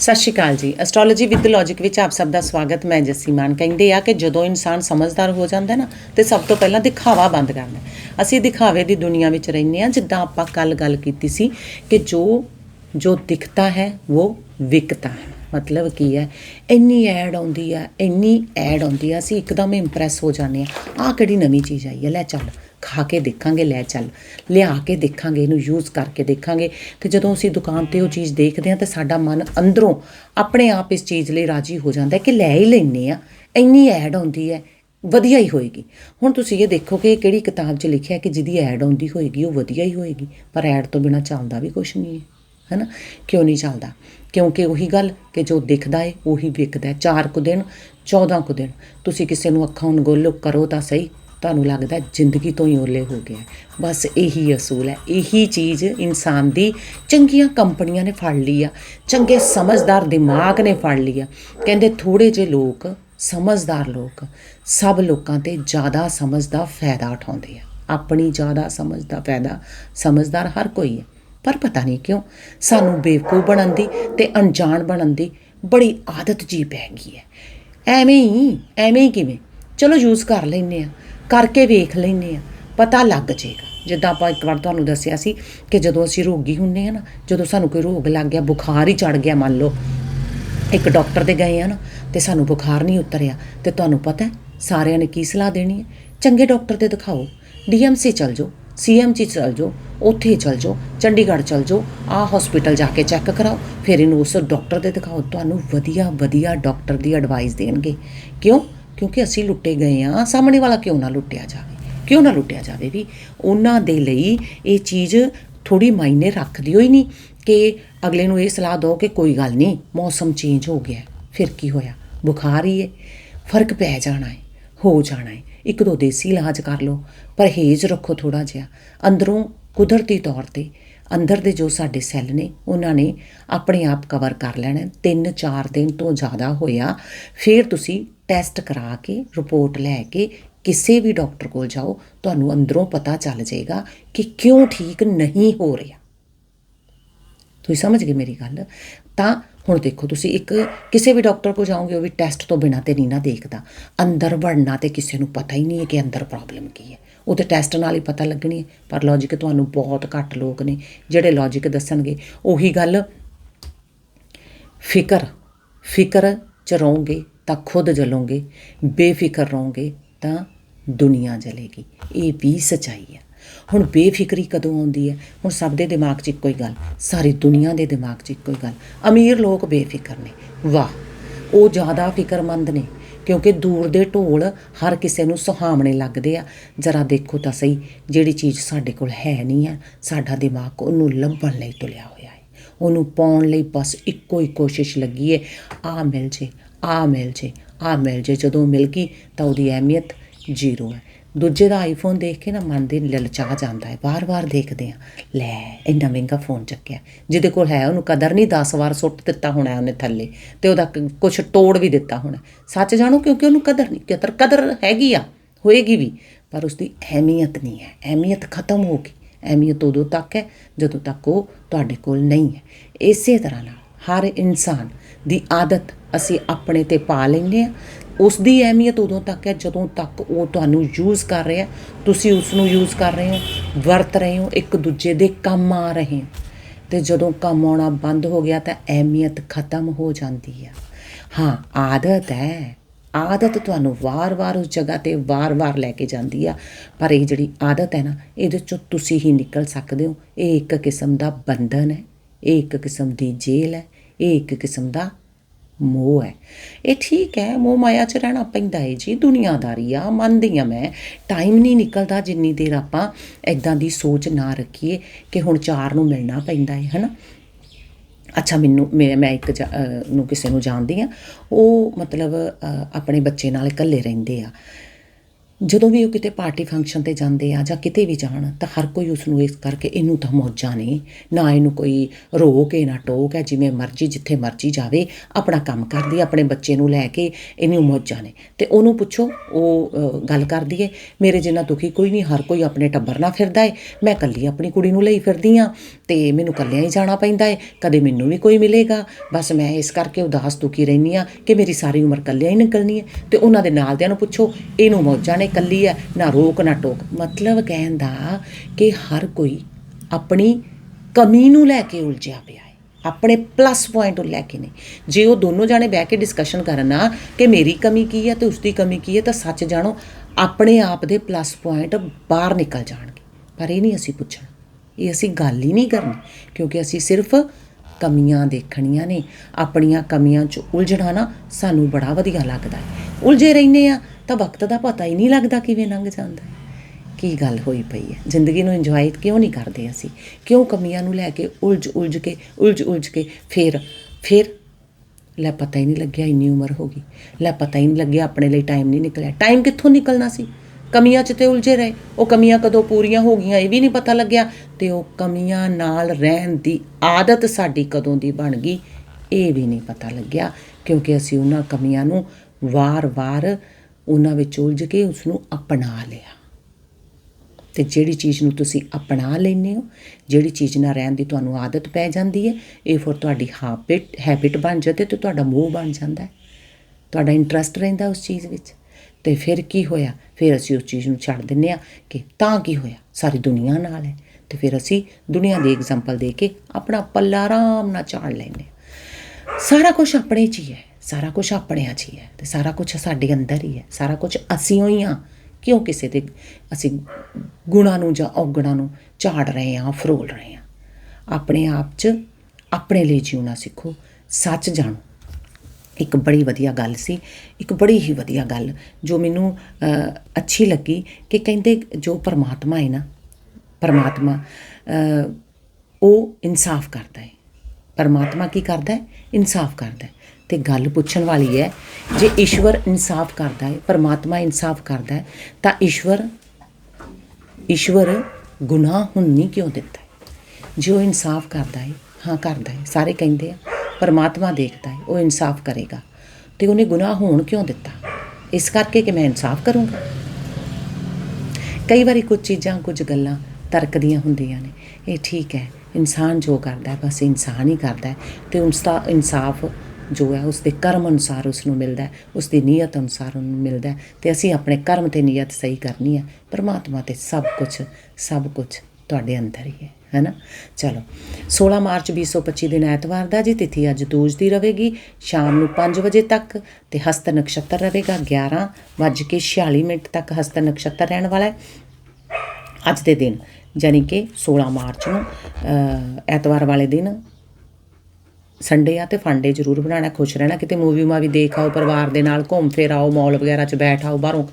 ਸਤਿ ਸ਼੍ਰੀ ਅਕਾਲ ਜੀ। Astrology with logic ਵਿੱਚ ਆਪ ਸਭ ਦਾ ਸਵਾਗਤ। ਮੈਂ ਜੱਸੀ ਮਾਨ ਕਹਿੰਦੇ ਆ ਕਿ ਜਦੋਂ ਇਨਸਾਨ ਸਮਝਦਾਰ ਹੋ ਜਾਂਦਾ ਨਾ, ਤੇ ਸਭ ਤੋਂ ਪਹਿਲਾਂ ਦਿਖਾਵਾ ਬੰਦ ਕਰਨਾ। ਅਸੀਂ ਦਿਖਾਵੇ ਦੀ ਦੁਨੀਆ ਵਿੱਚ ਰਹਿੰਦੇ ਆ ਜਿੱਦਾਂ ਆਪਾਂ ਕੱਲ ਗੱਲ ਕੀਤੀ ਸੀ ਕਿ ਜੋ ਜੋ ਦਿਖਤਾ ਹੈ, ਉਹ ਵਿਕਤਾ ਹੈ। ਮਤਲਬ ਕੀ ਹੈ? ਇੰਨੀ ਐਡ ਆਉਂਦੀ ਆ, ਇੰਨੀ ਐਡ ਆਉਂਦੀ ਆ। ਅਸੀਂ ਇੱਕਦਮ ਇੰਪ੍ਰੈਸ ਹੋ ਜਾਂਦੇ ਆ ਆਹ ਕਿਹੜੀ ਨਵੀਂ ਚੀਜ਼ ਆਈ ਹੈ? ਲੈ ਚੱਲ। ਖਾ ਕੇ ਦੇਖਾਂਗੇ, ਲੈ ਚੱਲ। ਲਿਆ ਕੇ ਦੇਖਾਂਗੇ, ਇਹਨੂੰ ਯੂਜ਼ ਕਰਕੇ ਦੇਖਾਂਗੇ। ਤੇ ਜਦੋਂ ਅਸੀਂ ਦੁਕਾਨ ਤੇ ਉਹ ਚੀਜ਼ ਦੇਖਦੇ ਹਾਂ ਤੇ ਸਾਡਾ ਮਨ ਅੰਦਰੋਂ ਆਪਣੇ ਆਪ ਇਸ ਚੀਜ਼ ਲਈ ਰਾਜੀ ਹੋ ਜਾਂਦਾ ਹੈ ਕਿ ਲੈ ਹੀ ਲੈਨੇ ਆ ਇੰਨੀ ਐਡ ਆਉਂਦੀ ਹੈ, ਵਧੀਆ ਹੀ ਹੋਏਗੀ। ਹੁਣ ਤੁਸੀਂ ਇਹ ਦੇਖੋ ਕਿ ਕਿਹੜੀ ਕਿਤਾਬ 'ਚ ਲਿਖਿਆ ਕਿ ਜਿਹਦੀ ਐਡ ਆਉਂਦੀ ਹੋਏਗੀ, ਉਹ ਵਧੀਆ ਹੀ ਹੋਏਗੀ। ਪਰ ਐਡ ਤੋਂ ਬਿਨਾ ਚੱਲਦਾ ਵੀ ਕੁਝ ਨਹੀਂ ਹੈ, ਹੈਨਾ? ਕਿਉਂ ਨਹੀਂ ਚੱਲਦਾ? ਕਿਉਂਕਿ ਉਹੀ ਗੱਲ ਕਿ ਜੋ ਦਿਖਦਾ ਹੈ, ਉਹੀ ਵਿਕਦਾ ਹੈ। ਚਾਰ ਕੁ ਦਿਨ 14 ਕੁ ਦਿਨ। ਤੁਸੀਂ ਕਿਸੇ ਨੂੰ ਅੱਖਾਂ ਉਂਗਲ ਕਰੋ ਤਾਂ ਸਹੀ। ਤੁਹਾਨੂੰ ਲੱਗਦਾ ਜ਼ਿੰਦਗੀ ਤੋਂ ਹੀ ਓਲੇ ਹੋ ਗਿਆ ਬਸ ਇਹੀ ਅਸੂਲ ਹੈ, ਇਹੀ ਚੀਜ਼ ਇਨਸਾਨ ਦੀ ਚੰਗੀਆਂ ਕੰਪਨੀਆਂ ਨੇ ਫੜ ਲਈ ਆ। ਚੰਗੇ ਸਮਝਦਾਰ ਦਿਮਾਗ ਨੇ ਫੜ ਲਈ ਆ। ਕਹਿੰਦੇ ਥੋੜੇ ਜਿਹੇ ਲੋਕ, ਸਮਝਦਾਰ ਲੋਕ, ਸਭ ਲੋਕਾਂ ਤੇ ਜ਼ਿਆਦਾ ਸਮਝ ਦਾ ਫਾਇਦਾ ਉਠਾਉਂਦੇ ਆ। ਆਪਣੀ ਜ਼ਿਆਦਾ ਸਮਝ ਦਾ ਫਾਇਦਾ ਸਮਝਦਾਰ ਹਰ ਕੋਈ ਹੈ ਪਰ ਪਤਾ ਨਹੀਂ ਕਿਉਂ, ਸਾਨੂੰ ਬੇਵਕੂਫ ਬਣਨ ਦੀ ਤੇ ਅਣਜਾਣ ਬਣਨ ਦੀ ਬੜੀ ਆਦਤ ਜੀ ਪੈ ਗਈ ਹੈ। ਐਵੇਂ ਹੀ ਐਵੇਂ ਹੀ ਕਿਵੇਂ? ਚਲੋ ਯੂਜ਼ ਕਰ ਲੈਨੇ ਆ। ਕਰਕੇ ਵੇਖ ਲੈਨੇ ਆ ਪਤਾ ਲੱਗ ਜਾਏਗਾ। ਜਿੱਦਾਂ ਆਪਾਂ ਇੱਕ ਵਾਰ ਤੁਹਾਨੂੰ ਦੱਸਿਆ ਸੀ ਕਿ ਜਦੋਂ ਅਸੀਂ ਰੋਗੀ ਹੁੰਨੇ ਆ ਨਾ, ਜਦੋਂ ਸਾਨੂੰ ਕੋਈ ਰੋਗ ਲੱਗ ਗਿਆ, ਬੁਖਾਰ ਹੀ ਚੜ ਗਿਆ ਮੰਨ ਲਓ। ਇੱਕ ਡਾਕਟਰ ਦੇ ਗਏ ਆ ਨਾ, ਤੇ ਸਾਨੂੰ ਬੁਖਾਰ ਨਹੀਂ ਉਤਰਿਆ। ਤੇ ਤੁਹਾਨੂੰ ਪਤਾ ਸਾਰਿਆਂ ਨੇ ਕੀ ਸਲਾਹ ਦੇਣੀ ਹੈ? ਚੰਗੇ ਡਾਕਟਰ ਤੇ ਦਿਖਾਓ। ਡੀਐਮਸੀ ਚਲ ਜਾਓ ਸੀਐਮਜੀ ਚਲ ਜਾਓ, ਉੱਥੇ ਚਲ ਜਾਓ, ਚੰਡੀਗੜ੍ਹ ਚਲ ਜਾਓ, ਆਹ ਹਸਪੀਟਲ ਜਾ ਕੇ ਚੈੱਕ ਕਰਾਓ, ਫਿਰ ਇਹਨੂੰ ਉਸ ਡਾਕਟਰ ਦੇ ਦਿਖਾਓ। ਤੁਹਾਨੂੰ ਵਧੀਆ ਵਧੀਆ ਡਾਕਟਰ ਦੀ ਐਡਵਾਈਸ ਦੇਣਗੇ। ਕਿਉਂ? ਕਿਉਂਕਿ ਅਸੀਂ ਲੁੱਟੇ ਗਏ ਆ ਸਾਹਮਣੇ ਵਾਲਾ ਕਿਉਂ ਨਾ ਲੁੱਟਿਆ ਜਾਵੇ? ਕਿਉਂ ਨਾ ਲੁੱਟਿਆ ਜਾਵੇ ਵੀ ਉਹਨਾਂ ਦੇ ਲਈ ਇਹ ਚੀਜ਼ ਥੋੜੀ ਮਾਇਨੇ ਰੱਖਦੀ ਹੋਈ ਨਹੀਂ ਕਿ ਅਗਲੇ ਨੂੰ ਇਹ ਸਲਾਹ ਦਿਓ ਕਿ ਕੋਈ ਗੱਲ ਨਹੀਂ, ਮੌਸਮ ਚੇਂਜ ਹੋ ਗਿਆ, ਫਿਰ ਕੀ ਹੋਇਆ? ਬੁਖਾਰ ਹੀ ਹੈ, ਫ਼ਰਕ ਪੈ ਜਾਣਾ ਹੈ, ਹੋ ਜਾਣਾ ਹੈ। ਇੱਕ ਦੋ ਦੇਸੀ ਇਲਾਜ ਕਰ ਲਓ, ਪਰਹੇਜ਼ ਰੱਖੋ ਥੋੜਾ ਜਿਹਾ। ਅੰਦਰੋਂ ਕੁਦਰਤੀ ਤੌਰ ਤੇ ਅੰਦਰ ਦੇ ਜੋ ਸਾਡੇ ਸੈੱਲ ਨੇ, ਉਹਨਾਂ ਨੇ ਆਪਣੇ ਆਪ ਕਵਰ ਕਰ ਲੈਣਾ 3-4 ਦਿਨ ਤੋਂ ਜ਼ਿਆਦਾ ਹੋਇਆ, ਫਿਰ ਤੁਸੀਂ ਟੈਸਟ ਕਰਾ ਕੇ, ਰਿਪੋਰਟ ਲੈ ਕੇ ਕਿਸੇ ਵੀ ਡਾਕਟਰ ਕੋਲ ਜਾਓ, ਤੁਹਾਨੂੰ ਅੰਦਰੋਂ ਪਤਾ ਚੱਲ ਜਾਏਗਾ ਕਿ ਕਿਉਂ ਠੀਕ ਨਹੀਂ ਹੋ ਰਿਹਾ। ਤੁਸੀਂ ਸਮਝ ਗਏ ਮੇਰੀ ਗੱਲ? ਤਾਂ ਹੁਣ ਦੇਖੋ, ਤੁਸੀਂ ਇੱਕ ਕਿਸੇ ਵੀ ਡਾਕਟਰ ਕੋਲ ਜਾਓਗੇ, ਉਹ ਵੀ ਟੈਸਟ ਤੋਂ ਬਿਨਾਂ ਤੇ ਨਹੀਂ ਨਾ ਦੇਖਦਾ। ਅੰਦਰ ਵੜਨਾ ਤੇ ਕਿਸੇ ਨੂੰ ਪਤਾ ਹੀ ਨਹੀਂ ਹੈ ਕਿ ਅੰਦਰ ਪ੍ਰੋਬਲਮ ਕੀ ਹੈ। ਉਹ ਤੇ ਟੈਸਟ ਨਾਲ ਹੀ ਪਤਾ ਲੱਗਣੀ ਹੈ, ਪਰ ਲੌਜੀਕ ਤੁਹਾਨੂੰ ਬਹੁਤ ਘੱਟ ਲੋਕ ਨੇ, ਜਿਹੜੇ ਲੌਜੀਕ ਦੱਸਣਗੇ। ਉਹੀ ਗੱਲ, ਫਿਕਰ ਫਿਕਰ ਚ ਰਹੋਗੇ ਤਾਂ ਖੁਦ ਜਲੋਗੇ, ਬੇਫਿਕਰ ਰਹੋਗੇ, ਤਾਂ ਦੁਨੀਆ ਜਲੇਗੀ। ਇਹ ਵੀ ਸਚਾਈ ਹੈ ਹੁਣ ਬੇਫਿਕਰੀ ਕਦੋਂ ਆਉਂਦੀ ਹੈ? ਹੁਣ ਸਭ ਦੇ ਦਿਮਾਗ 'ਚ ਇੱਕੋ ਹੀ ਗੱਲ, ਸਾਰੀ ਦੁਨੀਆ ਦੇ ਦਿਮਾਗ 'ਚ ਇੱਕੋ ਹੀ ਗੱਲ, ਅਮੀਰ ਲੋਕ ਬੇਫਿਕਰ ਨੇ। ਵਾਹ, ਉਹ ਜ਼ਿਆਦਾ ਫਿਕਰਮੰਦ ਨੇ, ਕਿਉਂਕਿ ਦੂਰ ਦੇ ਢੋਲ ਹਰ ਕਿਸੇ ਨੂੰ ਸੁਹਾਵਣੇ ਲੱਗਦੇ ਆ। ਜਰਾ ਦੇਖੋ ਤਾਂ ਸਹੀ, ਜਿਹੜੀ ਚੀਜ਼ ਸਾਡੇ ਕੋਲ ਹੈ ਨਹੀਂ ਆ, ਸਾਡਾ ਦਿਮਾਗ ਉਹਨੂੰ ਲੱਭਣ ਲਈ ਤੁਲਿਆ ਹੋਇਆ ਹੈ। ਉਹਨੂੰ ਪਾਉਣ ਲਈ ਬਸ ਇੱਕੋ ਹੀ ਕੋਸ਼ਿਸ਼ ਲੱਗੀ ਹੈ, ਆ ਮਿਲ ਜੇ ਆ ਮਿਲ ਜੇ, ਆ ਮਿਲ ਜੇ। ਜਦੋਂ ਮਿਲ ਗਈ ਤਾਂ ਉਹਦੀ ਅਹਿਮੀਅਤ ਜ਼ੀਰੋ ਹੈ। ਦੂਜੇ ਦਾ ਆਈਫੋਨ ਦੇਖ ਕੇ ਨਾ ਮਨ ਦੇ ਲਲਚਾ ਜਾਂਦਾ ਹੈ। ਵਾਰ-ਵਾਰ ਦੇਖਦੇ ਆ ਲੈ, ਇੰਨਾ ਮਹਿੰਗਾ ਫੋਨ ਚੱਕਿਆ। ਜਿਹਦੇ ਕੋਲ ਹੈ, ਉਹਨੂੰ ਕਦਰ ਨਹੀਂ 10 ਵਾਰ ਸੁੱਟ ਦਿੱਤਾ ਹੋਣਾ ਉਹਨੇ ਥੱਲੇ। ਤੇ ਉਹਦਾ ਕੁਝ ਤੋੜ ਵੀ ਦਿੱਤਾ ਹੋਣਾ ਸੱਚ ਜਾਣੋ, ਕਿਉਂਕਿ ਉਹਨੂੰ ਕਦਰ ਨਹੀਂ ਕਦਰ ਕਦਰ ਹੈਗੀ ਆ, ਹੋਏਗੀ ਵੀ। ਪਰ ਉਸਦੀ ਅਹਿਮੀਅਤ ਨਹੀਂ ਹੈ। ਅਹਿਮੀਅਤ ਖਤਮ ਹੋ ਗਈ। ਅਹਿਮੀਅਤ ਉਦੋਂ ਤੱਕ ਹੈ, ਜਦੋਂ ਤੱਕ ਉਹ ਤੁਹਾਡੇ ਕੋਲ ਨਹੀਂ ਹੈ। ਇਸੇ ਤਰ੍ਹਾਂ ਨਾਲ ਹਰ ਇਨਸਾਨ ਦੀ ਆਦਤ ਅਸੀਂ ਆਪਣੇ ਤੇ ਪਾ ਲੈਂਦੇ ਆ ਉਸ ਦੀ ਅਹਿਮੀਅਤ ਉਦੋਂ ਤੱਕ ਹੈ ਜਦੋਂ ਤੱਕ ਉਹ ਤੁਹਾਨੂੰ ਯੂਜ਼ ਕਰ ਰਿਹਾ ਤੁਸੀਂ ਉਸ ਨੂੰ ਯੂਜ਼ ਕਰ ਰਹੇ ਹੋ, ਵਰਤ ਰਹੇ ਹੋ, ਇੱਕ ਦੂਜੇ ਦੇ ਕੰਮ ਆ ਰਹੇ ਹੋ। ਤੇ ਜਦੋਂ ਕੰਮ ਆਉਣਾ ਬੰਦ ਹੋ ਗਿਆ ਤਾਂ ਅਹਿਮੀਅਤ ਖਤਮ ਹੋ ਜਾਂਦੀ ਆ। ਹਾਂ, ਆਦਤ ਹੈ। ਆਦਤ ਤੁਹਾਨੂੰ ਵਾਰ-ਵਾਰ ਉਸ ਜਗ੍ਹਾ ਤੇ ਵਾਰ-ਵਾਰ ਲੈ ਕੇ ਜਾਂਦੀ ਆ। ਪਰ ਇਹ ਜਿਹੜੀ ਆਦਤ ਹੈ ਨਾ, ਇਹਦੇ ਚੋਂ ਤੁਸੀਂ ਹੀ ਨਿਕਲ ਸਕਦੇ ਹੋ। ਇਹ ਇੱਕ ਕਿਸਮ ਦਾ ਬੰਧਨ ਹੈ। ਇਹ ਇੱਕ ਕਿਸਮ ਦੀ ਜੇਲ੍ਹ ਹੈ। ਇਹ ਇੱਕ ਕਿਸਮ ਦਾ ਮੋਹ ਹੈ। ਇਹ ਠੀਕ ਹੈ, ਮੋਹ ਮਾਇਆ 'ਚ ਰਹਿਣਾ ਪੈਂਦਾ ਹੈ ਜੀ, ਦੁਨੀਆਦਾਰੀ ਆ, ਮੰਨਦੀ ਆ ਮੈਂ। ਟਾਈਮ ਨਹੀਂ ਨਿਕਲਦਾ ਜਿੰਨੀ ਦੇਰ ਆਪਾਂ ਐਦਾਂ ਦੀ ਸੋਚ ਨਾ ਰੱਖੀਏ ਕਿ ਹੁਣ ਚਾਰ ਨੂੰ ਮਿਲਣਾ ਪੈਂਦਾ ਹੈ ਹਨਾ? ਅੱਛਾ, ਮੈਨੂੰ, ਮੈਂ ਮੈਂ ਇੱਕ ਨੂੰ ਕਿਸੇ ਨੂੰ ਜਾਣਦੀ ਆ। ਉਹ ਮਤਲਬ ਆਪਣੇ ਬੱਚੇ ਨਾਲ ਇਕੱਲੇ ਰਹਿੰਦੇ ਆ। ਜਦੋਂ ਵੀ ਉਹ ਕਿਤੇ ਪਾਰਟੀ ਫੰਕਸ਼ਨ ਤੇ ਜਾਂਦੇ ਆ ਜਾਂ ਕਿਤੇ ਵੀ ਜਾਣ, ਤਾਂ ਹਰ ਕੋਈ ਉਸ ਨੂੰ ਇਸ ਕਰਕੇ ਇਹਨੂੰ ਤਾਂ ਮੌਜਾਂ ਨੇ। ਨਾ ਇਹਨੂੰ ਕੋਈ ਰੋਕ ਹੈ ਨਾ ਟੋਕ ਹੈ, ਜਿਵੇਂ ਮਰਜ਼ੀ, ਜਿੱਥੇ ਮਰਜ਼ੀ ਜਾਵੇ, ਆਪਣਾ ਕੰਮ ਕਰਦੀ ਆਪਣੇ ਬੱਚੇ ਨੂੰ ਲੈ ਕੇ ਇਹਨੂੰ ਮੌਜਾਂ ਨੇ। ਤੇ ਉਹਨੂੰ ਪੁੱਛੋ, ਉਹ ਗੱਲ ਕਰਦੀ ਹੈ, ਮੇਰੇ ਜਿੰਨਾ ਦੁਖੀ ਕੋਈ ਨਹੀਂ, ਹਰ ਕੋਈ ਆਪਣੇ ਟੱਬਰ ਨਾਲ ਫਿਰਦਾ ਏ ਮੈਂ ਇਕੱਲੀ ਆਪਣੀ ਕੁੜੀ ਨੂੰ ਲਈ ਫਿਰਦੀ ਆ ਤੇ ਮੈਨੂੰ ਇਕੱਲਿਆਂ ਹੀ ਜਾਣਾ ਪੈਂਦਾ ਹੈ ਕਦੇ ਮੈਨੂੰ ਵੀ ਕੋਈ ਮਿਲੇਗਾ। ਬਸ ਮੈਂ ਇਸ ਕਰਕੇ ਉਦਾਸ ਦੁਖੀ ਰਹਿੰਦੀ ਆ ਕਿ ਮੇਰੀ ਸਾਰੀ ਉਮਰ ਇਕੱਲਿਆਂ ਹੀ ਨਿਕਲਣੀ ਹੈ। ਤੇ ਉਹਨਾਂ ਦੇ ਨਾਲਦਿਆਂ ਨੂੰ ਪੁੱਛੋ, ਇਹਨੂੰ ਮੌਜਾਂ ਨੇ ਇਕੱਲੀ ਹੈ, ਨਾ ਰੋਕ, ਨਾ ਟੋਕ। ਮਤਲਬ ਕਹਿਣ ਦਾ ਕਿ ਹਰ ਕੋਈ ਆਪਣੀ ਕਮੀ ਨੂੰ ਲੈ ਕੇ ਉਲਝਿਆ ਪਿਆ ਹੈ। ਆਪਣੇ ਪਲੱਸ ਪੁਆਇੰਟ ਨੂੰ ਲੈ ਕੇ ਨਹੀਂ। ਜੇ ਉਹ ਦੋਨੋਂ ਜਾਣੇ ਬਹਿ ਕੇ ਡਿਸਕਸ਼ਨ ਕਰਨ ਨਾ ਕਿ ਮੇਰੀ ਕਮੀ ਕੀ ਹੈ ਤੇ ਉਸ ਦੀ ਕਮੀ ਕੀ ਹੈ, ਤਾਂ ਸੱਚ ਜਾਣੋ, ਆਪਣੇ ਆਪ ਦੇ ਪਲੱਸ ਪੁਆਇੰਟ ਬਾਹਰ ਨਿਕਲ ਜਾਣਗੇ। ਪਰ ਇਹ ਨਹੀਂ ਅਸੀਂ ਪੁੱਛਣਾ। ਇਹ ਅਸੀਂ ਗੱਲ ਹੀ ਨਹੀਂ ਕਰਨੀ, ਕਿਉਂਕਿ ਅਸੀਂ ਸਿਰਫ ਕਮੀਆਂ ਦੇਖਣੀਆਂ ਨੇ। ਆਪਣੀਆਂ ਕਮੀਆਂ 'ਚ ਉਲਝਣਾ ਨਾ ਸਾਨੂੰ ਬੜਾ ਵਧੀਆ ਲੱਗਦਾ ਹੈ। ਉਲਝੇ ਰਹਿੰਦੇ ਆ, ਤਾਂ ਵਕਤ ਦਾ ਪਤਾ ਹੀ ਨਹੀਂ ਲੱਗਦਾ ਕਿਵੇਂ ਲੰਘ ਜਾਂਦਾ ਹੈ। ਕੀ ਗੱਲ ਹੋਈ ਪਈ ਹੈ? ਜ਼ਿੰਦਗੀ ਨੂੰ ਇੰਜੋਏ ਕਿਉਂ ਨਹੀਂ ਕਰਦੇ ਅਸੀਂ? ਕਿਉਂ ਕਮੀਆਂ ਨੂੰ ਲੈ ਕੇ ਉਲਝ ਉਲਝ ਕੇ, ਉਲਝ ਉਲਝ ਕੇ ਫਿਰ ਫਿਰ ਲੈ ਪਤਾ ਹੀ ਨਹੀਂ ਲੱਗਿਆ ਇੰਨੀ ਉਮਰ ਹੋ ਗਈ। ਲੈ ਪਤਾ ਹੀ ਨਹੀਂ ਲੱਗਿਆ ਆਪਣੇ ਲਈ ਟਾਈਮ ਨਹੀਂ ਨਿਕਲਿਆ। ਟਾਈਮ ਕਿੱਥੋਂ ਨਿਕਲਣਾ ਸੀ? ਕਮੀਆਂ 'ਚ ਤੇ ਉਲਝੇ ਰਹੇ। ਉਹ ਕਮੀਆਂ ਕਦੋਂ ਪੂਰੀਆਂ ਹੋ ਗਈਆਂ ਇਹ ਵੀ ਨਹੀਂ ਪਤਾ ਲੱਗਿਆ। ਤੇ ਉਹ ਕਮੀਆਂ ਨਾਲ ਰਹਿਣ ਦੀ ਆਦਤ ਸਾਡੀ ਕਦੋਂ ਦੀ ਬਣ ਗਈ ਇਹ ਵੀ ਨਹੀਂ ਪਤਾ ਲੱਗਿਆ। ਕਿਉਂਕਿ ਅਸੀਂ ਉਹਨਾਂ ਕਮੀਆਂ ਨੂੰ ਵਾਰ-ਵਾਰ ਉਹਨਾਂ ਵਿੱਚ ਉਲਝ ਕੇ ਉਸ ਨੂੰ ਅਪਣਾ ਲਿਆ। ਤੇ ਜਿਹੜੀ ਚੀਜ਼ ਨੂੰ ਤੁਸੀਂ ਅਪਣਾ ਲੈਂਦੇ ਹੋ, ਜਿਹੜੀ ਚੀਜ਼ ਨਾਲ ਰਹਿਣ ਦੀ ਤੁਹਾਨੂੰ ਆਦਤ ਪੈ ਜਾਂਦੀ ਹੈ, ਇਹ ਫਿਰ ਤੁਹਾਡੀ ਹੈਬਿਟ ਹੈਬਿਟ ਬਣ ਜਾਂਦੀ ਤੇ ਤੁਹਾਡਾ ਮੋਹ ਬਣ ਜਾਂਦਾ ਹੈ। ਤੁਹਾਡਾ ਇੰਟਰਸਟ ਰਹਿੰਦਾ ਉਸ ਚੀਜ਼ ਵਿੱਚ। ਤੇ ਫਿਰ ਕੀ ਹੋਇਆ? ਫਿਰ ਅਸੀਂ ਉਸ ਚੀਜ਼ ਨੂੰ ਛੱਡ ਦਿੰਨੇ ਆ ਕਿ ਤਾਂ ਕੀ ਹੋਇਆ? ਸਾਰੀ ਦੁਨੀਆ ਨਾਲ ਹੈ। ਤੇ ਫਿਰ ਅਸੀਂ ਦੁਨੀਆ ਦੀ ਐਗਜ਼ਾਮਪਲ ਦੇ ਕੇ ਆਪਣਾ ਪੱਲਾ ਆਰਾਮ ਨਾਲ ਝਾੜ ਲੈਂਦੇ ਹਾਂ। ਸਾਰਾ ਕੁਝ ਆਪਣੇ 'ਚ ਹੀ ਹੈ। ਸਾਰਾ ਕੁਝ ਆਪਣਿਆਂ 'ਚ ਹੀ ਹੈ। ਤੇ ਸਾਰਾ ਕੁਝ ਸਾਡੇ ਅੰਦਰ ਹੀ ਹੈ। ਸਾਰਾ ਕੁਝ ਅਸੀਂ ਹੋਈ ਹਾਂ। ਕਿਉਂ ਕਿਸੇ ਦੇ ਅਸੀਂ ਗੁਣਾਂ ਨੂੰ ਜਾਂ ਔਗਣਾਂ ਨੂੰ ਝਾੜ ਰਹੇ ਹਾਂ, ਫਰੋਲ ਰਹੇ ਹਾਂ? ਆਪਣੇ ਆਪ 'ਚ ਆਪਣੇ ਲਈ ਜਿਉਣਾ ਸਿੱਖੋ। ਸੱਚ ਜਾਣੋ। ਇੱਕ ਬੜੀ ਵਧੀਆ ਗੱਲ ਸੀ, ਇੱਕ ਬੜੀ ਹੀ ਵਧੀਆ ਗੱਲ ਜੋ ਮੈਨੂੰ ਅੱਛੀ ਲੱਗੀ ਕਿ ਕਹਿੰਦੇ ਜੋ ਪਰਮਾਤਮਾ ਹੈ ਨਾ, ਪਰਮਾਤਮਾ ਉਹ ਇਨਸਾਫ ਕਰਦਾ ਹੈ। ਪਰਮਾਤਮਾ ਕੀ ਕਰਦਾ ਹੈ? ਇਨਸਾਫ ਕਰਦਾ ਹੈ। ਤੇ ਗੱਲ ਪੁੱਛਣ ਵਾਲੀ ਹੈ, ਜੇ ਈਸ਼ਵਰ ਇਨਸਾਫ ਕਰਦਾ ਹੈ, ਪਰਮਾਤਮਾ ਇਨਸਾਫ ਕਰਦਾ ਹੈ, ਤਾਂ ਈਸ਼ਵਰ ਈਸ਼ਵਰ ਗੁਨਾਹ ਹੁਣ ਨਹੀਂ ਕਿਉਂ ਦਿੰਦਾ ਹੈ? ਜੇ ਉਹ ਇਨਸਾਫ ਕਰਦਾ ਹੈ, ਹਾਂ ਕਰਦਾ ਹੈ, ਸਾਰੇ ਕਹਿੰਦੇ ਆ ਪਰਮਾਤਮਾ ਦੇਖਦਾ ਹੈ, ਉਹ ਇਨਸਾਫ ਕਰੇਗਾ। ਤੇ ਉਹਨੇ ਗੁਨਾਹ ਹੋਣ ਕਿਉਂ ਦਿੱਤਾ? ਇਸ ਕਰਕੇ ਕਿ ਮੈਂ ਇਨਸਾਫ ਕਰੂੰਗਾ। ਕਈ ਵਾਰੀ ਕੁਝ ਚੀਜ਼ਾਂ, ਕੁਝ ਗੱਲਾਂ ਤਰਕ ਦੀਆਂ ਹੁੰਦੀਆਂ ਨੇ। ਇਹ ਠੀਕ ਹੈ, ਇਨਸਾਨ ਜੋ ਕਰਦਾ ਹੈ, ਬਸ ਇਨਸਾਨ ਹੀ ਕਰਦਾ ਹੈ। ਤੇ ਉਸ ਦਾ ਇਨਸਾਫ ਜੋ ਹੈ, ਉਸ ਦੇ ਕਰਮ ਅਨੁਸਾਰ ਉਸ ਨੂੰ ਮਿਲਦਾ ਹੈ, ਉਸ ਦੀ ਨੀਅਤ ਅਨੁਸਾਰ ਉਹਨੂੰ ਮਿਲਦਾ ਹੈ। ਤੇ ਅਸੀਂ ਆਪਣੇ ਕਰਮ ਤੇ ਨੀਅਤ ਸਹੀ ਕਰਨੀ ਹੈ। ਪਰਮਾਤਮਾ ਤੇ ਸਭ ਕੁਝ ਸਭ ਕੁਝ ਤੁਹਾਡੇ ਅੰਦਰ ਹੀ ਹੈ। ਹੈ ਨਾ ਚਲੋ। 16 ਮਾਰਚ 2025 ਦਿਨ ਐਤਵਾਰ ਦਾ ਜੀ ਤਿਥੀ ਅੱਜ ਦੋਜ ਦੀ ਰਹੇਗੀ, ਸ਼ਾਮ ਨੂੰ 5 ਵਜੇ ਤੱਕ ਤੇ ਹਸਤ ਨਕਸ਼ਤਰ ਰਹੇਗਾ 11 ਵੱਜ ਕੇ 46 ਮਿੰਟ ਤੱਕ ਹਸਤ ਨਕਸ਼ਤਰ ਰਹਿਣ ਵਾਲਾ ਹੈ। ਅੱਜ ਦੇ ਦਿਨ ਯਾਨੀ ਕਿ 16 ਮਾਰਚ ਨੂੰ ਐਤਵਾਰ ਵਾਲੇ ਦਿਨ ਸੰਡੇ ਆ ਤੇ ਫਾਂਡੇ ਜ਼ਰੂਰ ਬਣਾਉਣਾ, ਖੁਸ਼ ਰਹਿਣਾ, ਕਿਤੇ ਮੂਵੀ ਮਾਵੀ ਦੇਖ ਆਓ, ਪਰਿਵਾਰ ਦੇ ਨਾਲ ਘੁੰਮ ਫਿਰ ਆਓ ਮਾਲ ਵਗੈਰਾ 'ਚ ਬੈਠ ਆਓ, ਬਾਹਰੋਂ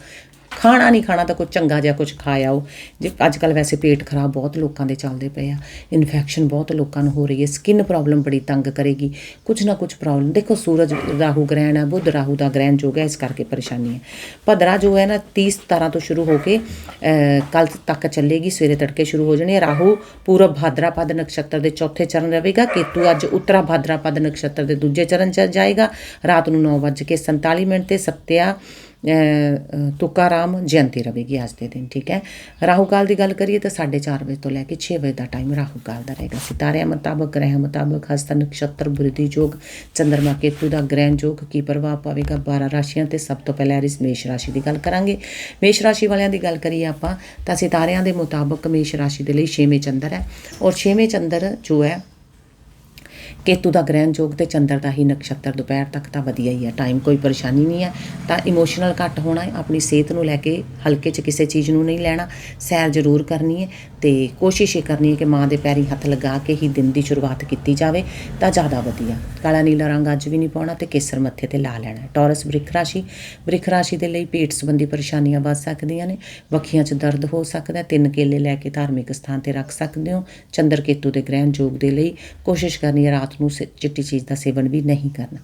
ਖਾਣਾ ਨਹੀਂ ਖਾਣਾ ਤਾਂ ਕੁਝ ਚੰਗਾ ਜਿਹਾ ਕੁਝ ਖਾ ਆਓ ਜੇ ਅੱਜ ਕੱਲ ਵੈਸੇ ਪੇਟ ਖਰਾਬ ਬਹੁਤ ਲੋਕਾਂ ਦੇ ਚੱਲਦੇ ਪਏ ਆ। ਇਨਫੈਕਸ਼ਨ ਬਹੁਤ ਲੋਕਾਂ ਨੂੰ ਹੋ ਰਹੀ ਹੈ। ਸਕਿਨ ਪ੍ਰੋਬਲਮ ਬੜੀ ਤੰਗ ਕਰੇਗੀ। ਕੁਝ ਨਾ ਕੁਝ ਪ੍ਰੋਬਲਮ ਦੇਖੋ ਸੂਰਜ ਰਾਹੂ ਗ੍ਰਹਿਣ ਹੈ, ਬੁੱਧ ਰਾਹੂ ਦਾ ਗ੍ਰਹਿਣ ਜੋ ਹੈ, ਇਸ ਕਰਕੇ ਪਰੇਸ਼ਾਨੀ ਹੈ। ਭਦਰਾ ਜੋ ਹੈ ਨਾ 30 17 ਤੋਂ ਸ਼ੁਰੂ ਹੋ ਕੇ ਕੱਲ ਤੱਕ ਚੱਲੇਗੀ, ਸਵੇਰੇ ਤੜਕੇ ਸ਼ੁਰੂ ਹੋ ਜਾਣੀ ਹੈ ਰਾਹੂ, ਪੂਰਬ ਭਾਦਰਾਪਦ ਨਕਸ਼ਤਰ ਦੇ ਚੌਥੇ ਚਰਨ ਰਹੇਗਾ। ਕੇਤੂ ਅੱਜ ਉੱਤਰਾ ਭਾਦਰਾਪਦ ਨਕਸ਼ਤਰ ਦੇ ਦੂਜੇ ਚਰਨ ਚ ਜਾਏਗਾ। ਰਾਤ ਨੂੰ 9:47 ਮਿੰਟ ਤੇ ਸੱਤਿਆ ਤੁਕਾਰਾਮ ਜਯੰਤੀ ਰਹੇਗੀ ਅੱਜ ਦੇ ਦਿਨ, ਠੀਕ ਹੈ? ਰਾਹੂ ਕਾਲ ਦੀ ਗੱਲ ਕਰੀਏ ਤਾਂ 4:30 ਵਜੇ ਤੋਂ ਲੈ ਕੇ 6 ਵਜੇ ਦਾ ਟਾਈਮ ਰਾਹੂ ਕਾਲ ਦਾ ਰਹੇਗਾ। ਸਿਤਾਰਿਆਂ ਮੁਤਾਬਕ, ਗ੍ਰਹਿ ਮੁਤਾਬਕ, ਹਸਤ ਨਕਸ਼ਤਰ, ਬੁਰਦੀ ਯੋਗ ਚੰਦਰਮਾ ਕੇਤੂ ਦਾ ਗ੍ਰਹਿਣ ਯੋਗ ਕੀ ਪ੍ਰਭਾਵ ਪਾਵੇਗਾ? 12 ਰਾਸ਼ੀਆਂ ਤੇ ਸਭ ਤੋਂ ਪਹਿਲਾਂ ਇਸ ਮੇਸ਼ ਰਾਸ਼ੀ ਦੀ ਗੱਲ ਕਰਾਂਗੇ। ਮੇਸ਼ ਰਾਸ਼ੀ ਵਾਲਿਆਂ ਦੀ ਗੱਲ ਕਰੀਏ ਆਪਾਂ ਤਾਂ ਸਿਤਾਰਿਆਂ ਦੇ ਮੁਤਾਬਕ ਮੇਸ਼ ਰਾਸ਼ੀ ਦੇ ਲਈ 6ਵੇਂ ਚੰਦਰ ਹੈ ਔਰ 6ਵੇਂ ਚੰਦਰ ਜੋ ਹੈ ਕੇਤੂ ਦਾ ਗ੍ਰਹਿਣ ਯੋਗ ਤੇ ਚੰਦਰ ਦਾ ਹੀ ਨਕਸ਼ਤਰ ਦੁਪਹਿਰ ਤੱਕ ਤਾਂ ਵਧੀਆ ਹੀ ਹੈ ਟਾਈਮ ਕੋਈ ਪਰੇਸ਼ਾਨੀ ਨਹੀਂ ਹੈ ਤਾਂ ਇਮੋਸ਼ਨਲ ਘੱਟ ਹੋਣਾ ਹੈ। ਆਪਣੀ ਸਿਹਤ ਨੂੰ ਲੈ ਕੇ ਹਲਕੇ 'ਚ ਕਿਸੇ ਚੀਜ਼ ਨੂੰ ਨਹੀਂ ਲੈਣਾ। ਸੈਰ ਜ਼ਰੂਰ ਕਰਨੀ ਹੈ ਤੇ ਕੋਸ਼ਿਸ਼ ਇਹ ਕਰਨੀ ਹੈ ਕਿ ਮਾਂ ਦੇ ਪੈਰੀ ਹੱਥ ਲਗਾ ਕੇ ਹੀ ਦਿਨ ਦੀ ਸ਼ੁਰੂਆਤ ਕੀਤੀ ਜਾਵੇ ਤਾਂ ਜ਼ਿਆਦਾ ਵਧੀਆ। ਕਾਲਾ ਨੀਲਾ ਰੰਗ ਅੱਜ ਵੀ ਨਹੀਂ ਪਾਉਣਾ ਤੇ ਕੇਸਰ ਮੱਥੇ ਤੇ ਲਾ ਲੈਣਾ ਹੈ। ਟੌਰਸ ਬ੍ਰਿਖ ਰਾਸ਼ੀ ਬ੍ਰਿਖ ਰਾਸ਼ੀ ਦੇ ਲਈ ਪੇਟ ਸੰਬੰਧੀ ਪਰੇਸ਼ਾਨੀਆਂ ਵੱਧ ਸਕਦੀਆਂ ਨੇ। ਵੱਖੀਆਂ 'ਚ ਦਰਦ ਹੋ ਸਕਦਾ ਤਿੰਨ ਕੇਲੇ ਲੈ ਕੇ ਧਾਰਮਿਕ ਸਥਾਨ ਤੇ ਰੱਖ ਸਕਦੇ ਹੋ। ਚੰਦਰ ਕੇਤੂ ਦੇ ਗ੍ਰਹਿਣ ਯੋਗ ਦੇ ਲਈ ਕੋਸ਼ਿਸ਼ ਕਰਨੀ ਹੈ। ਰਾਤ ਨੂੰ ਚਿੱਟੀ ਚੀਜ਼ ਦਾ ਸੇਵਨ ਵੀ ਨਹੀਂ ਕਰਨਾ।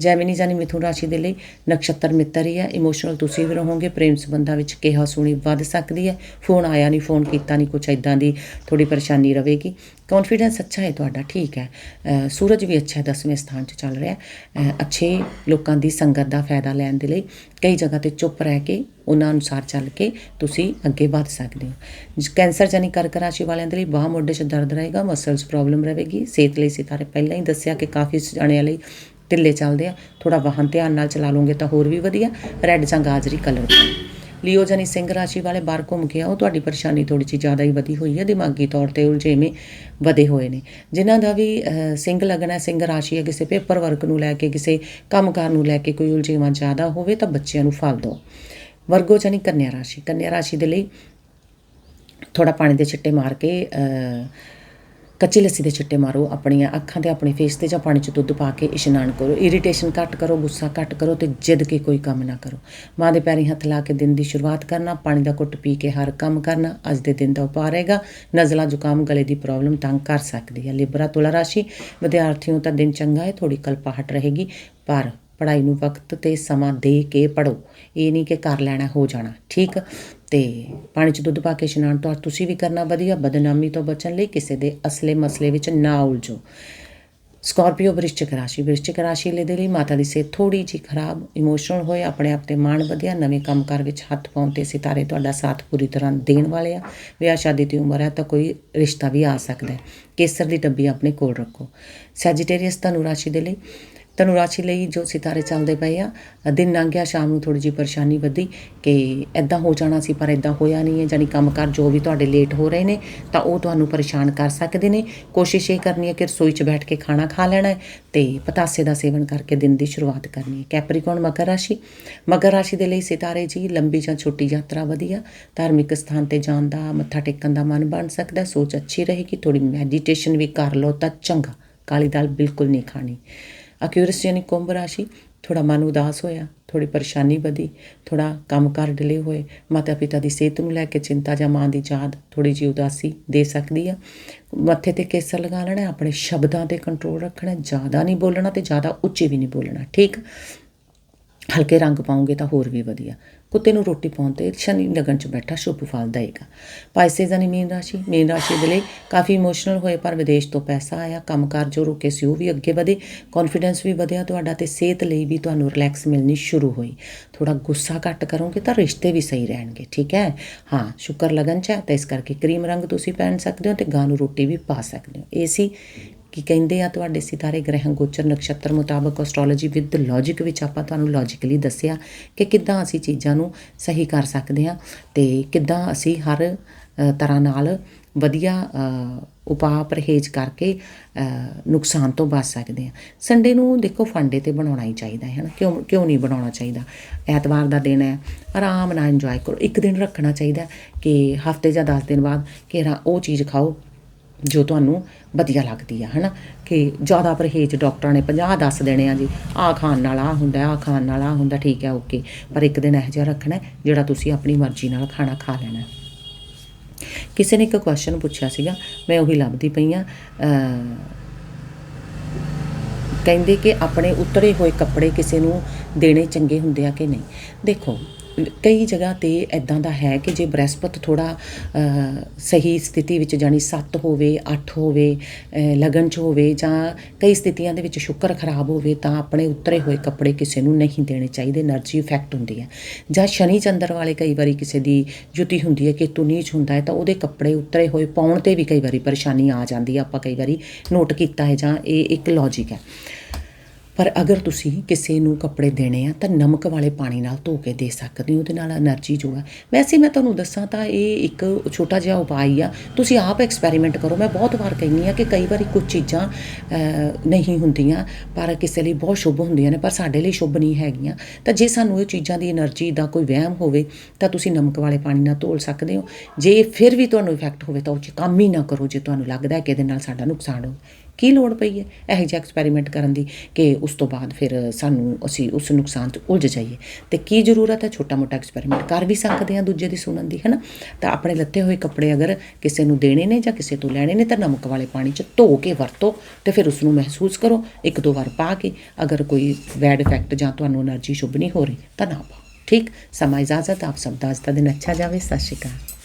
ਜੈਮਿਨੀ ਜਾਨੀ ਮਿਥੁਨ ਰਾਸ਼ੀ ਦੇ ਲਈ। ਨਕਸ਼ਤਰ ਮਿੱਤਰ ਹੀ ਹੈ ਇਮੋਸ਼ਨਲ ਤੁਸੀਂ ਵੀ ਰਹੋਗੇ, ਪ੍ਰੇਮ ਸੰਬੰਧਾਂ ਵਿੱਚ ਕਿਹਾ ਸੁਣੀ ਵੱਧ ਸਕਦੀ ਹੈ। ਫੋਨ ਆਇਆ ਨਹੀਂ ਫੋਨ ਕੀਤਾ ਨਹੀਂ ਕੁਛ ਇਦਾਂ ਦੀ ਥੋੜੀ ਪਰੇਸ਼ਾਨੀ ਰਹੇਗੀ। ਕੌਨਫੀਡੈਂਸ ਅੱਛਾ ਹੈ ਤੁਹਾਡਾ, ਠੀਕ ਹੈ। ਸੂਰਜ ਵੀ ਅੱਛਾ ਹੈ 10ਵੇਂ ਸਥਾਨ 'ਚ ਚੱਲ ਰਿਹਾ ਅੱਛੇ ਲੋਕਾਂ ਦੀ ਸੰਗਤ ਦਾ ਫਾਇਦਾ ਲੈਣ ਦੇ ਲਈ ਕਈ ਜਗ੍ਹਾ ਤੇ ਚੁੱਪ ਰਹਿ ਕੇ, ਉਹਨਾਂ ਅਨੁਸਾਰ ਚੱਲ ਕੇ ਤੁਸੀਂ ਅੱਗੇ ਵਧ ਸਕਦੇ ਹੋ। ਜ- ਕੈਂਸਰ ਜਾਨੀ ਕਰਕ ਰਾਸ਼ੀ ਵਾਲਿਆਂ ਦੇ ਲਈ ਬਾਹ ਮੋਢੇ 'ਚ ਦਰਦ ਰਹੇਗਾ, ਮਸਲਸ ਪ੍ਰੋਬਲਮ ਰਹੇਗੀ, ਸਿਹਤ ਲਈ ਸਿਤਾਰੇ ਪਹਿਲਾਂ ਹੀ ਦੱਸਿਆ ਕਿ ਕਾਫੀ ਜਾਣਿਆਂ ਲਈ ਢਿੱਲੇ ਚੱਲਦੇ ਆ। ਥੋੜਾ ਵਾਹਨ ਧਿਆਨ ਨਾਲ ਚਲਾ ਲਓਗੇ ਤਾਂ ਹੋਰ ਵੀ ਵਧੀਆ, ਰੈੱਡ ਜਾਂ ਗਾਜਰੀ ਕਲਰ ਲਿਓ ਜਾਨੀ ਸਿੰਘ ਰਾਸ਼ੀ ਵਾਲੇ ਬਾਹਰ ਘੁੰਮ ਕੇ ਆਓ। ਤੁਹਾਡੀ ਪਰੇਸ਼ਾਨੀ ਥੋੜੀ ਜਿਹੀ ਜ਼ਿਆਦਾ ਹੀ ਵਧੀ ਹੋਈ ਹੈ। ਦਿਮਾਗੀ ਤੌਰ ਤੇ ਉਲਝੇਵੇਂ ਵਧੇ ਹੋਏ ਨੇ। ਜਿਨ੍ਹਾਂ ਦਾ ਵੀ ਸਿੰਘ ਲੱਗਣਾ, ਸਿੰਘ ਰਾਸ਼ੀ ਹੈ ਕਿਸੇ ਪੇਪਰ ਵਰਕ ਨੂੰ ਲੈ ਕੇ, ਕਿਸੇ ਕੰਮਕਾਰ ਨੂੰ ਲੈ ਕੇ ਕੋਈ ਉਲਝੇਵਾਂ ਜ਼ਿਆਦਾ ਹੋਵੇ ਤਾਂ ਬੱਚਿਆਂ ਨੂੰ ਫਲ ਦਿਓ। ਵਰਗੋ ਜਾਨੀ ਕੰਨਿਆ ਰਾਸ਼ੀ ਕੰਨਿਆ ਰਾਸ਼ੀ ਦੇ ਲਈ ਥੋੜਾ ਪਾਣੀ ਦੇ ਛਿੱਟੇ ਮਾਰ ਕੇ ਕੱਚੀ ਲੱਸੀ ਦੇ ਛਿੱਟੇ ਮਾਰੋ, ਆਪਣੀਆਂ ਅੱਖਾਂ ਤੇ ਆਪਣੇ ਫੇਸ ਤੇ ਜਾਂ ਪਾਣੀ 'ਚ ਦੁੱਧ ਪਾ ਕੇ ਇਸ਼ਨਾਨ ਕਰੋ। ਇਰੀਟੇਸ਼ਨ ਘੱਟ ਕਰੋ, ਗੁੱਸਾ ਘੱਟ ਕਰੋ ਤੇ ਜਿੱਦ ਕੇ ਕੋਈ ਕੰਮ ਨਾ ਕਰੋ। ਮਾਂ ਦੇ ਪੈਰੀ ਹੱਥ ਲਾ ਕੇ ਦਿਨ ਦੀ ਸ਼ੁਰੂਆਤ ਕਰਨਾ, ਪਾਣੀ ਦਾ ਘੁੱਟ ਪੀ ਕੇ ਹਰ ਕੰਮ ਕਰਨਾ, ਅੱਜ ਦੇ ਦਿਨ ਦਾ ਉਪਾਅ ਰਹੇਗਾ। ਨਜ਼ਲਾ, ਜ਼ੁਕਾਮ, ਗਲੇ ਦੀ ਪ੍ਰੋਬਲਮ ਤੰਗ ਕਰ ਸਕਦੀ ਹੈ। ਲਿਬਰਾ ਤੁਲਾ ਰਾਸ਼ੀ ਵਿਦਿਆਰਥੀਆਂ ਦਾ ਦਿਨ ਚੰਗਾ ਹੈ ਥੋੜੀ ਕਲਪਾਹਟ ਰਹੇਗੀ, ਪਰ ਪੜ੍ਹਾਈ ਨੂੰ ਵਕਤ ਤੇ ਸਮਾਂ ਦੇ ਕੇ ਪੜੋ ਇਹ ਨਹੀਂ ਕਿ ਕਰ ਲੈਣਾ, ਹੋ ਜਾਣਾ। ਠੀਕ? ਤੇ ਪਾਣੀ 'ਚ ਦੁੱਧ ਪਾ ਕੇ ਇਸ਼ਨਾਨ ਤਾਂ ਤੁਸੀਂ ਵੀ ਕਰਨਾ ਵਧੀਆ, ਬਦਨਾਮੀ ਤੋਂ ਬਚਣ ਲਈ ਕਿਸੇ ਦੇ ਅਸਲੇ ਮਸਲੇ ਵਿੱਚ ਨਾ ਉਲਝੋ। ਸਕਾਰਪੀਓ ਵ੍ਰਿਸ਼ਚਿਕ ਰਾਸ਼ੀ ਵ੍ਰਿਸ਼ਚਿਕ ਰਾਸ਼ੀ ਲਈ ਦੇ ਲਈ ਮਾਤਾ ਦੀ ਸਿਹਤ ਥੋੜੀ ਜਿਹੀ ਖਰਾਬ ਇਮੋਸ਼ਨਲ ਹੋਏ ਆਪਣੇ ਆਪ ਤੇ ਮਾਣ ਵਧਿਆ, ਨਵੇਂ ਕੰਮਕਾਰ ਵਿੱਚ ਹੱਥ ਪਾਉਣ ਤੇ ਸਿਤਾਰੇ ਤੁਹਾਡਾ ਸਾਥ ਪੂਰੀ ਤਰ੍ਹਾਂ ਦੇਣ ਵਾਲੇ ਆ। ਵਿਆਹ ਸ਼ਾਦੀ ਦੀ ਉਮਰ ਹੈ ਤਾਂ ਕੋਈ ਰਿਸ਼ਤਾ ਵੀ ਆ ਸਕਦਾ ਹੈ। ਕੇਸਰ ਦੀ ਡੱਬੀ ਆਪਣੇ ਕੋਲ ਰੱਖੋ। ਸੈਜੀਟੇਰੀਅਸ ਧਨੁ ਰਾਸ਼ੀ ਦੇ ਲਈ ਧਨੁ ਰਾਸ਼ੀ ਲਈ ਜੋ ਸਿਤਾਰੇ ਚੱਲਦੇ ਪਏ ਆ ਦਿਨ ਲੰਘ ਸ਼ਾਮ ਨੂੰ ਥੋੜੀ ਜਿਹੀ ਪਰੇਸ਼ਾਨੀ ਵਧੀ ਕਿ ਐਦਾਂ ਹੋ ਜਾਣਾ ਸੀ, ਪਰ ਐਦਾਂ ਹੋਇਆ ਨਹੀਂ ਹੈ। ਜਾਨੀ ਕੰਮਕਾਰ ਜੋ ਵੀ ਤੁਹਾਡੇ ਲੇਟ ਹੋ ਰਹੇ ਨੇ, ਤਾਂ ਉਹ ਤੁਹਾਨੂੰ ਪਰੇਸ਼ਾਨ ਕਰ ਸਕਦੇ ਨੇ। ਕੋਸ਼ਿਸ਼ ਇਹ ਕਰਨੀ ਹੈ ਕਿ ਰਸੋਈ 'ਚ ਬੈਠ ਕੇ ਖਾਣਾ ਖਾ ਲੈਣਾ ਹੈ ਤੇ ਪਤਾਸੇ ਦਾ ਸੇਵਨ ਕਰਕੇ ਦਿਨ ਦੀ ਸ਼ੁਰੂਆਤ ਕਰਨੀ ਹੈ। ਕੈਪਰੀਕੌਨ ਮਕਰ ਰਾਸ਼ੀ। ਮਕਰ ਰਾਸ਼ੀ ਦੇ ਲਈ ਸਿਤਾਰੇ ਜੀ, ਲੰਬੀ ਜਾਂ ਛੋਟੀ ਯਾਤਰਾ ਵਧੀਆ। ਧਾਰਮਿਕ ਸਥਾਨ ਤੇ ਜਾਣ ਦਾ, ਮੱਥਾ ਟੇਕਣ ਦਾ ਮਨ ਬਣ ਸਕਦਾ ਸੋਚ ਅੱਛੀ ਰਹੇਗੀ ਥੋੜੀ ਮੈਡੀਟੇਸ਼ਨ ਵੀ ਕਰ ਲਓ ਤਾਂ ਚੰਗਾ। ਕਾਲੀ ਦਾਲ ਬਿਲਕੁਲ ਨਹੀਂ ਖਾਣੀ। ਅਕਿਊਰਸ ਯਾਨੀ ਕੁੰਭ ਰਾਸ਼ੀ ਥੋੜਾ ਮਨ ਉਦਾਸ ਹੋਇਆ ਥੋੜੀ ਪਰੇਸ਼ਾਨੀ ਵਧੀ ਥੋੜਾ ਕੰਮਕਾਰ ਡਿਲੇ ਹੋਏ ਮਾਤਾ ਪਿਤਾ ਦੀ ਸਿਹਤ ਨੂੰ ਲੈ ਕੇ ਚਿੰਤਾ ਜਾਂ ਮਾਂ ਦੀ ਯਾਦ ਥੋੜੀ ਜਿਹੀ ਉਦਾਸੀ ਦੇ ਸਕਦੀ ਆ। ਮੱਥੇ ਤੇ ਕੇਸਰ ਲਗਾ ਲੈਣਾ, ਆਪਣੇ ਸ਼ਬਦਾਂ ਤੇ ਕੰਟਰੋਲ ਰੱਖਣਾ, ਜ਼ਿਆਦਾ ਨਹੀਂ ਬੋਲਣਾ ਤੇ ਜ਼ਿਆਦਾ ਉੱਚੀ ਵੀ ਨਹੀਂ ਬੋਲਣਾ, ਠੀਕ? ਹਲਕੇ ਰੰਗ ਪਾਉਂਗੇ ਤਾਂ ਹੋਰ ਵੀ ਵਧੀਆ। ਕੁੱਤੇ ਨੂੰ ਰੋਟੀ ਪਾਉਣ ਤੇ ਸ਼ਨੀ ਲਗਨ ਚ ਬੈਠਾ ਸ਼ੁਭ ਫਲ ਦੇਗਾ ਪਾਈਸੇਜ਼ ਯਾਨੀ ਮੀਨ ਰਾਸ਼ੀ ਮੀਨ ਰਾਸ਼ੀ ਦੇ ਲਈ ਕਾਫੀ ਇਮੋਸ਼ਨਲ ਹੋਏ, ਪਰ ਵਿਦੇਸ਼ ਤੋਂ ਪੈਸਾ ਆਇਆ, ਕੰਮਕਾਰ ਜੋ ਰੁਕੇ ਸੀ ਉਹ ਵੀ ਅੱਗੇ ਵਧੇ ਕੌਨਫੀਡੈਂਸ ਵੀ ਵਧਿਆ ਤੁਹਾਡਾ ਤੇ ਸਿਹਤ ਲਈ ਵੀ ਤੁਹਾਨੂੰ ਰਿਲੈਕਸ ਮਿਲਣੀ ਸ਼ੁਰੂ ਹੋਈ। ਥੋੜਾ ਗੁੱਸਾ ਘੱਟ ਕਰੋਗੇ ਤਾਂ ਰਿਸ਼ਤੇ ਵੀ ਸਹੀ ਰਹਿਣਗੇ, ਠੀਕ ਹੈ? ਹਾਂ, ਸ਼ੁਕਰ ਲਗਨ ਚ ਹੈ, ਤਾਂ ਇਸ ਕਰਕੇ ਕਰੀਮ ਰੰਗ ਤੁਸੀਂ ਪਹਿਨ ਸਕਦੇ ਹੋ ਤੇ ਗਾਂ ਨੂੰ ਰੋਟੀ ਵੀ ਪਾ ਸਕਦੇ ਹੋ। ਇਹ ਸੀ ਕੀ ਕਹਿੰਦੇ ਆ ਤੁਹਾਡੇ ਸਿਤਾਰੇ, ਗ੍ਰਹਿ, ਗੋਚਰ, ਨਕਸ਼ਤਰ ਮੁਤਾਬਕ ਐਸਟ੍ਰੋਲੋਜੀ ਵਿਦ ਲੌਜੀਕ ਵਿੱਚ ਆਪਾਂ ਤੁਹਾਨੂੰ ਲੌਜੀਕਲੀ ਦੱਸਿਆ ਕਿ ਕਿੱਦਾਂ ਅਸੀਂ ਚੀਜ਼ਾਂ ਨੂੰ ਸਹੀ ਕਰ ਸਕਦੇ ਹਾਂ ਤੇ ਕਿੱਦਾਂ ਅਸੀਂ ਹਰ ਤਰ੍ਹਾਂ ਨਾਲ ਵਧੀਆ ਉਪਾਅ ਪਰਹੇਜ਼ ਕਰਕੇ ਨੁਕਸਾਨ ਤੋਂ ਬਚ ਸਕਦੇ ਹਾਂ। ਸੰਡੇ ਨੂੰ ਦੇਖੋ ਫੰਡੇ ਤੇ ਬਣਾਉਣਾ ਹੀ ਚਾਹੀਦਾ ਹੈ ਨਾ ਕਿਉਂ ਕਿਉਂ ਨਹੀਂ ਬਣਾਉਣਾ ਚਾਹੀਦਾ? ਐਤਵਾਰ ਦਾ ਦਿਨ ਹੈ, ਆਰਾਮ ਨਾਲ ਇੰਜੋਏ ਕਰੋ। ਇੱਕ ਦਿਨ ਰੱਖਣਾ ਚਾਹੀਦਾ ਕਿ ਹਫ਼ਤੇ ਜਾਂ 10 ਦਿਨ ਬਾਅਦ ਕਿ ਉਹ ਚੀਜ਼ ਖਾਓ ਜੋ ਤੁਹਾਨੂੰ ਵਧੀਆ ਲੱਗਦੀ ਆ, ਹਨਾ? ਕਿ ਜ਼ਿਆਦਾ ਪਰਹੇਜ਼ ਡਾਕਟਰਾਂ ਨੇ 50 ਦੱਸ ਦੇਣੇ ਆ ਜੀ। ਆਹ ਖਾਣ ਨਾਲ ਆ ਹੁੰਦਾ, ਆਹ ਖਾਣ ਨਾਲ ਆ ਹੁੰਦਾ, ਠੀਕ ਹੈ ਓਕੇ। ਪਰ ਇੱਕ ਦਿਨ ਇਹੋ ਜਿਹਾ ਰੱਖਣਾ ਜਿਹੜਾ ਤੁਸੀਂ ਆਪਣੀ ਮਰਜ਼ੀ ਨਾਲ ਖਾਣਾ ਖਾ ਲੈਣਾ ਕਿਸੇ ਨੇ ਇੱਕ ਕੁਐਸਚਨ ਪੁੱਛਿਆ ਸੀਗਾ, ਮੈਂ ਉਹੀ ਲੱਭਦੀ ਪਈ ਆ ਕਹਿੰਦੇ ਕਿ ਆਪਣੇ ਉਤਰੇ ਹੋਏ ਕੱਪੜੇ ਕਿਸੇ ਨੂੰ ਦੇਣੇ ਚੰਗੇ ਹੁੰਦੇ ਆ ਕਿ ਨਹੀਂ? ਦੇਖੋ ਕਈ ਜਗ੍ਹਾ ਤੇ ਇਦਾਂ ਦਾ ਹੈ ਕਿ ਜੇ ਬ੍ਰਹਿਸਪਤ ਥੋੜਾ ਸਹੀ ਸਥਿਤੀ ਵਿੱਚ ਜਾਣੀ 7 ਹੋਵੇ 8 ਹੋਵੇ ਲਗਨ ਚ ਹੋਵੇ ਜਾਂ ਕਈ ਸਥਿਤੀਆਂ ਦੇ ਵਿੱਚ ਸ਼ੁਕਰ ਖਰਾਬ ਹੋਵੇ ਤਾਂ ਆਪਣੇ ਉਤਰੇ ਹੋਏ ਕੱਪੜੇ ਕਿਸੇ ਨੂੰ ਨਹੀਂ ਦੇਣੇ ਚਾਹੀਦੇ એનર્ਜੀ ਇਫੈਕਟ ਹੁੰਦੀ ਹੈ। ਜਾਂ ਸ਼ਨੀ ਚੰਦਰ ਵਾਲੇ ਕਈ ਵਾਰੀ ਕਿਸੇ ਦੀ ਜੁਤੀ ਹੁੰਦੀ ਹੈ ਕਿ ਤੂੰ ਨੀਚ ਹੁੰਦਾ ਹੈ ਤਾਂ ਉਹਦੇ ਕੱਪੜੇ ਉਤਰੇ ਹੋਏ ਪਾਉਣ ਤੇ ਵੀ ਕਈ ਵਾਰੀ ਪਰੇਸ਼ਾਨੀ ਆ ਜਾਂਦੀ ਹੈ, ਆਪਾਂ ਕਈ ਵਾਰੀ ਨੋਟ ਕੀਤਾ ਹੈ ਜਾਂ ਇਹ ਇੱਕ ਲੌਜੀਕ ਹੈ। ਪਰ ਅਗਰ ਤੁਸੀਂ ਕਿਸੇ ਨੂੰ ਕੱਪੜੇ ਦੇਣੇ ਆ, ਤਾਂ ਨਮਕ ਵਾਲੇ ਪਾਣੀ ਨਾਲ ਧੋ ਕੇ ਦੇ ਸਕਦੇ ਹੋ, ਉਹਦੇ ਨਾਲ એનર્ਜੀ ਜੋ ਆ। ਵੈਸੇ ਮੈਂ ਤੁਹਾਨੂੰ ਦੱਸਾਂ ਤਾਂ ਇਹ ਇੱਕ ਛੋਟਾ ਜਿਹਾ ਉਪਾਅ ਆ। ਤੁਸੀਂ ਆਪ ਐਕਸਪੈਰੀਮੈਂਟ ਕਰੋ। ਮੈਂ ਬਹੁਤ ਵਾਰ ਕਹਿੰਨੀ ਆ ਕਿ ਕਈ ਵਾਰੀ ਕੁਝ ਚੀਜ਼ਾਂ ਨਹੀਂ ਹੁੰਦੀਆਂ, ਪਰ ਕਿਸੇ ਲਈ ਬਹੁਤ ਸ਼ੁਭ ਹੁੰਦੀਆਂ ਨੇ, ਪਰ ਸਾਡੇ ਲਈ ਸ਼ੁਭ ਨਹੀਂ ਹੈਗੀਆਂ। ਤਾਂ ਜੇ ਸਾਨੂੰ ਇਹ ਚੀਜ਼ਾਂ ਦੀ એનર્ਜੀ ਦਾ ਕੋਈ ਵਹਿਮ ਹੋਵੇ, ਤਾਂ ਤੁਸੀਂ ਨਮਕ ਵਾਲੇ ਪਾਣੀ ਨਾਲ ਧੋਲ ਸਕਦੇ ਹੋ। ਜੇ ਫਿਰ ਵੀ ਤੁਹਾਨੂੰ ਇਫੈਕਟ ਹੋਵੇ, ਤਾਂ ਉਹ 'ਚ ਕੰਮ ਹੀ ਨਾ ਕਰੋ, ਜੇ ਤੁਹਾਨੂੰ ਲੱਗਦਾ ਹੈ ਕਿ ਇਹਦੇ ਨਾਲ ਸਾਡਾ ਨੁਕਸਾਨ ਹੋਵੇ ਕੀ ਲੋੜ ਪਈ ਹੈ? ਇਹ ਜਿਹਾ ਐਕਸਪੈਰੀਮੈਂਟ ਕਰਨ ਦੀ ਕਿ ਉਸ ਤੋਂ ਬਾਅਦ ਫਿਰ ਸਾਨੂੰ ਅਸੀਂ ਉਸ ਨੁਕਸਾਨ ਤੋਂ ਉਲਝ ਜਾਈਏ। ਤੇ ਕੀ ਜ਼ਰੂਰਤ ਹੈ ਛੋਟਾ-ਮੋਟਾ ਐਕਸਪੈਰੀਮੈਂਟ ਕਰ ਵੀ ਸਕਦੇ ਹਾਂ ਦੂਜੇ ਦੀ ਸੁਣਨ ਦੀ ਹੈ ਨਾ ਤਾਂ ਆਪਣੇ ਲੱਤੇ ਹੋਏ ਕੱਪੜੇ ਅਗਰ ਕਿਸੇ ਨੂੰ ਦੇਣੇ ਨੇ ਜਾਂ ਕਿਸੇ ਤੋਂ ਲੈਣੇ ਨੇ ਤਾਂ ਨਮਕ ਵਾਲੇ ਪਾਣੀ 'ਚ ਧੋ ਕੇ ਵਰਤੋ ਤੇ ਫਿਰ ਉਸ ਨੂੰ ਮਹਿਸੂਸ ਕਰੋ, ਇੱਕ ਦੋ ਵਾਰ ਪਾ ਕੇ। ਅਗਰ ਕੋਈ ਬੈਡ ਇਫੈਕਟ ਜਾਂ ਤੁਹਾਨੂੰ એનર્ਜੀ ਸ਼ੁਭ ਨਹੀਂ ਹੋ ਰਹੀ ਤਾਂ ਨਾ ਪਾਓ। ਠੀਕ? ਸਮਾਂ ਇਜਾਜ਼ਤ, ਆਪ ਸਭ ਦਾ ਅੱਜ ਦਾ ਦਿਨ ਅੱਛਾ ਜਾਵੇ। ਸਤਿ ਸ਼੍ਰੀ ਅਕਾਲ।